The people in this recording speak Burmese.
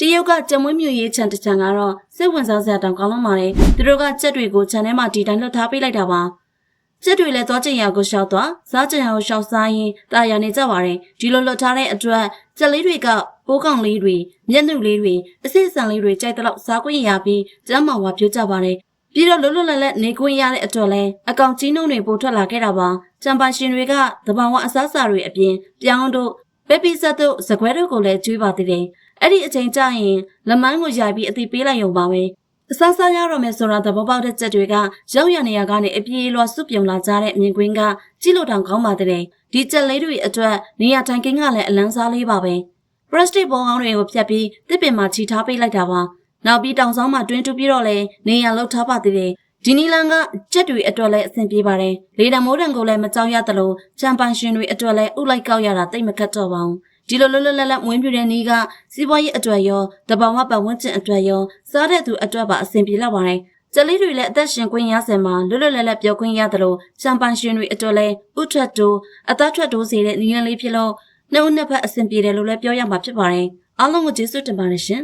တရုတ်ကကြံမွေးမြူရေးခြံတစ်ခြံကတော့စိတ်ဝင်စားစရာတောင်ကောင်းလုံးပါတယ်သူတို့ကကြက်တွေကိုခြံထဲမှာဒီတိုင်းလွတ်ထားပေးလိုက်တာပါကြက်တွေလည်းသွားကျင်ရကိုရှောက်သွားစားကျင်ရကိုရှောက်စားရင်တာယာနေကြပါတယ်ဒီလိုလွတ်ထားတဲ့အတွက်ကြက်လေးတွေကပိုးကောင်လေးတွေမျက်နှာလေးတွေအစစ်ဆန်လေးတွေကြိုက်တဲ့လောက်စားခွင့်ရပြီးကျမ်းမာဝါပြကြပါတယ်ပြီးတော့လွတ်လွတ်လပ်လပ်နေခွင့်ရတဲ့အတွက်လဲအကောင်ကြီးနှုံတွေပိုထွက်လာခဲ့တာပါချမ်ပန်ရှင်တွေကတဘာဝအစားအစာတွေအပြင်ပြောင်းတို့ ပက်ပီဆက်တို့ဇကွဲတို့ကိုလည်းကျွေးပါသေးတယ်အဲ့ဒီအချိန်ကျရင်လမန်းကိုရိုက်ပြီးအတိပေးလိုက်ရုံပါပဲအစားစားရတော့မယ်ဆိုတာသဘောပေါက်တဲ့ချက်တွေကရောက်ရနေရကနေအပြေးလွှာစုပြုံလာကြတဲ့မြင်ကွင်းကကြည့်လို့တောင်ကောင်းပါတဲ့ဒီချက်လေးတွေအတွက်နေရာထိုင်ခင်းကလည်းအလန်းစားလေးပါပဲပရက်စတစ်ဘောင်းတွေကိုဖြတ်ပြီးတစ်ပင်မှာချီထားပေးလိုက်တာပါနောက်ပြီးတောင်ဆောင်မှာတွင်းတူပြီးတော့လဲနေရလောက်ထားပါသေးတယ် ဒီနီလန်ကကြက်တွေအတွက်လည်းအဆင်ပြေပါတယ်လေတံမိုးတံကိုလည်းမကြောက်ရသလိုချမ်ပန်ရှင်တွေအတွက်လည်းဥလိုက်ကောက်ရတာတိတ်မခတ်တော့ပါဘူးဒီလိုလွတ်လွတ်လပ်လပ်မွေးမြူတဲ့နေ့ကစီးပွားရေးအတွက်ရောတဘာဝပတ်ဝန်းကျင်အတွက်ရောစားတဲ့သူအတွက်ပါအဆင်ပြေလောက်ပါတယ်ကျလေးတွေလည်းအသက်ရှင်ခွင့်ရစင်မှာလွတ်လွတ်လပ်လပ်ပြောခွင့်ရတယ်လို့ချမ်ပန်ရှင်တွေအတွက်လည်းဥထွက်တိုးအသက်ထွက်တိုးစေတဲ့နည်းလမ်းလေးဖြစ်လို့နှုတ်နှစ်ဖက်အဆင်ပြေတယ်လို့လည်းပြောရမှာဖြစ်ပါတယ်အားလုံးကိုကျေးဇူးတင်ပါတယ်ရှင်